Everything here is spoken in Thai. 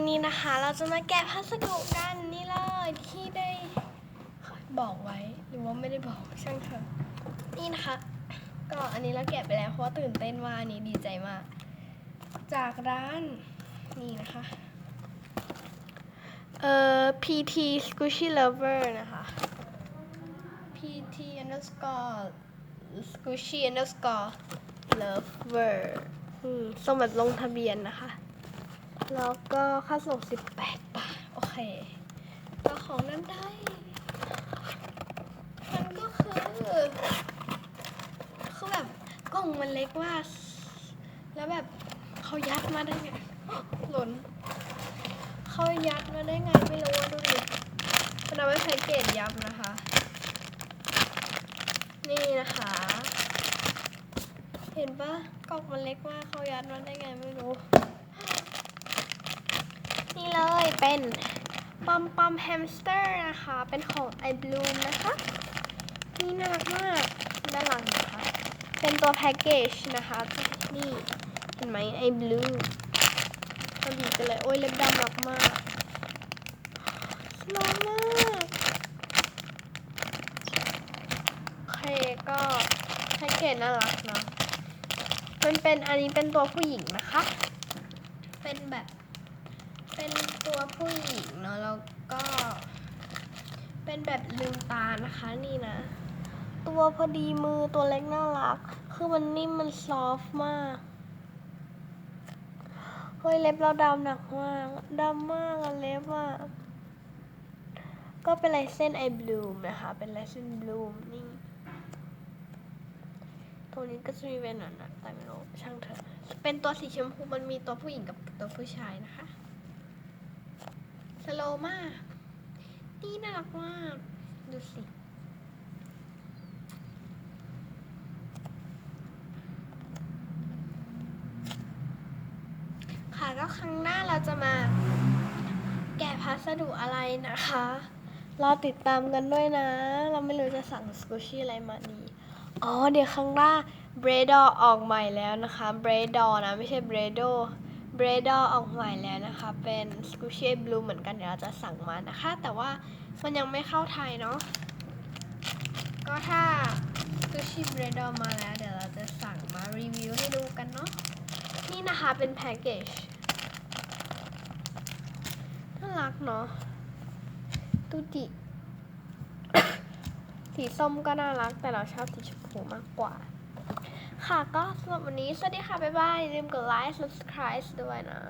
วันนี้นะคะเราจะมาแกะพัสดุกันนี่เลยที่ได้บอกไว้หรือว่าไม่ได้บอกช่างเถอะนี่นะคะ ก็อันนี้เราแกะไปแล้วเพราะว่าตื่นเต้นมาอันนี้ดีใจมาก จากร้านนี่นะคะเอ่อ PT Squishy Lover นะคะ PT underscore Squishy underscore Lover อืมสมัครลงทะเบียนนะคะ แล้วก็ค่าส่ง 18 บาท โอเคก็ของนั้นได้ มันก็คือคือแบบกล่องมันเล็กมากแล้วแบบเขายัดมาได้ไงหล่นเขายัดมาได้ไงไม่รู้ว่าดูดิมันเอาไว้ใช้เกรดยับนะคะ นี่นะคะ เห็นปะกล่องมันเล็กมากเขายัดมาได้ไงไม่รู้ นี่เลยเป็นปอมปอมแฮมสเตอร์นะคะ เป็นของ i b l o o m นะคะ นี่น่ารักมากด้านหลังนะคะ เป็นตัวแพ็กเกจนะคะ นี่เห็นไหม i b l o o m พอดีกันเลย โอ้ยเล็บดำรักมากสโลว์มากโอเคก็แพ็กเกจน่ารักเนาะมันเป็นอันนี้เป็นตัวผู้หญิงนะคะ เป็นแบบ เป็นตัวผู้หญิงเนาะแล้วก็เป็นแบบลืมตานะคะนี่นะ ตัวพอดีมือตัวเล็กน่ารัก คือมันนิ่มมันซอฟต์มาก เฮ้ยเล็บเราดำหนักมากดำมากอะเล็บอะก็เป็นลายเส้นไอบลูมนะคะ เป็นลายเส้นบลูมนี่ตรงนี้ก็จะมีเป็นหนันๆแต่ไม่รู้ช่างเถอะ เป็นตัวสีชมพูมันมีตัวผู้หญิงกับตัวผู้ชายนะคะ สโลมาก นี่น่ารักมาก ดูสิ ค่ะก็ครั้งหน้าเราจะมา แกะพัสดุอะไรนะคะ รอติดตามกันด้วยนะ เราไม่รู้จะสั่งสกูชี่อะไรมาดีอ๋อ เดี๋ยวครั้งหน้าเบรดอออกใหม่แล้วนะคะ เบรดอนะ ไม่ใช่เบรดอ เบรดอออกใหม่แล้วนะคะ เป็นสกูชี่บลูเหมือนกันเดี๋ยวเราจะสั่งมานะคะ แต่ว่ามันยังไม่เข้าไทยเนาะก็ถ้าสกูชี่เบรดอมาแล้ว เดี๋ยวเราจะสั่งมารีวิวให้ดูกันเนาะนี่นะคะเป็นแพ็กเกจน่ารักเนาะดูดิสีส้มก็น่ารักแต่เราชอบสีชมพูมากกว่า ค่ะก็สำหรับวันนี้ สวัสดีค่ะ บ๊ายบายอย่าลืมกดไลค์ subscribe ด้วยนะ